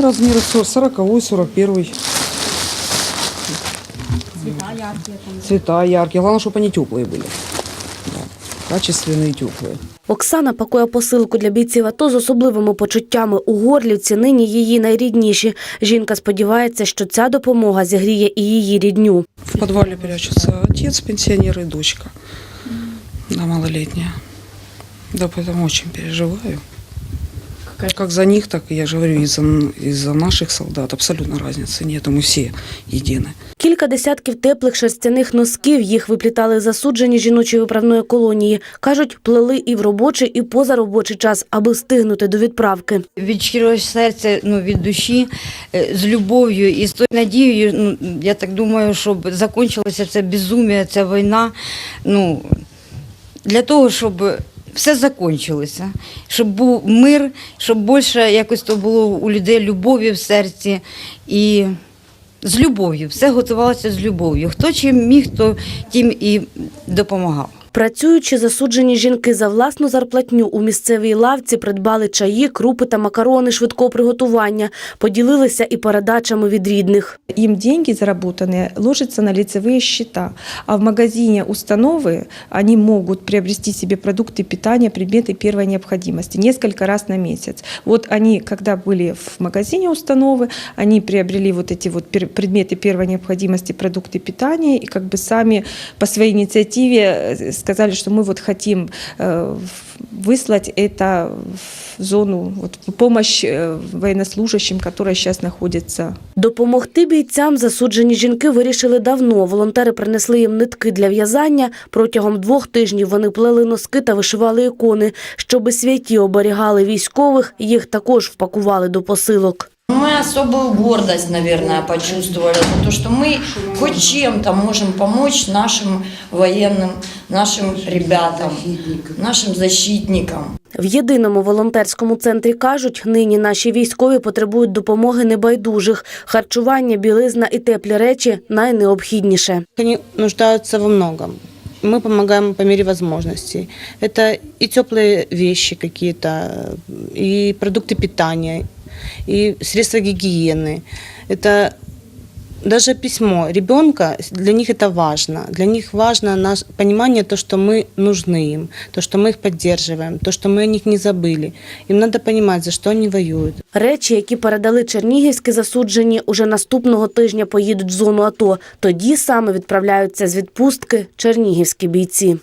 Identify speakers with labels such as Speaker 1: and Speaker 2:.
Speaker 1: Ну, размер 40 41
Speaker 2: Цвета яркие там.
Speaker 1: Цвета яркие. Главное, чтобы они теплые были. Да. Качественные и теплые.
Speaker 3: Оксана пакує посилку для бійців АТО з особливими почуттями у Горлівці. Нині її найрідніші. Жінка сподівається, що ця допомога зігріє і її рідню.
Speaker 1: В подвале прячутся отец, пенсионер и дочка. Да, малолетняя. Да, поэтому очень переживаю. Как за них, так и я же говорю, и за, и за наших солдат. Абсолютно разницы нет. Мы все едины.
Speaker 3: Кілька десятків теплих шерстяних носків їх виплітали засуджені жіночої виправної колонії. Кажуть, плели і в робочий, і позаробочий час, аби встигнути до відправки.
Speaker 4: від щирого серця, ну від душі, е, з любов'ю і з тою надією. Ну я так думаю, щоб закінчилося це безумія, ця війна. Ну для того, щоб все закінчилося, щоб був мир, щоб більше якось то було у людей любові в серці і. З любов'ю, все готувалося з любов'ю. Хто чим міг, то тим і допомагав.
Speaker 3: Працюючи, засуджені жінки за власну зарплатню у місцевій лавці придбали чаї, крупи та макарони швидкого приготування, поділилися і передачами від рідних.
Speaker 5: Им деньги заработанные ложатся на лицевые счета, а в магазине установы они могут приобрести себе продукты питания, предметы первой необходимости несколько раз на месяц. Вот они, когда были в магазине установы, они приобрели вот эти вот пер- предметы первой необходимости, продукты питания, и как бы сами по своей инициативе э, сказали, что мы вот хотим э, в- выслать это в зону, вот, в помощь э, военнослужащим, которые сейчас находятся
Speaker 3: Допомогти бійцям засуджені жінки вирішили давно. Волонтери принесли їм нитки для в'язання. Протягом двох тижнів вони плели носки та вишивали ікони. Щоби святі оберігали військових, їх також впакували до посилок.
Speaker 6: Мы особую гордость, наверное, почувствовали за то, что мы хоть чем-то можем помочь нашим военным, нашим ребятам, нашим защитникам.
Speaker 3: В єдиному волонтерському центрі кажуть, нині наші військові потребують допомоги небайдужих. Харчування, білизна і теплі речі найнеобхідніше.
Speaker 7: Они нуждаются во многом. Мы помогаем по мере возможностей. Это и теплые вещи какие-то, и продукты питания, и средства гигиены. Это даже письмо ребенка, для них это важно. Для них важно наше понимание, то, что мы нужны им, то, что мы их поддерживаем, то, что мы о них не забыли. Им надо понимать, за что они воюют.
Speaker 3: Речі, які передали чернігівські засуджені, уже наступного тижня поїдуть в зону АТО. Тоді саме відправляються з відпустки чернігівські бійці.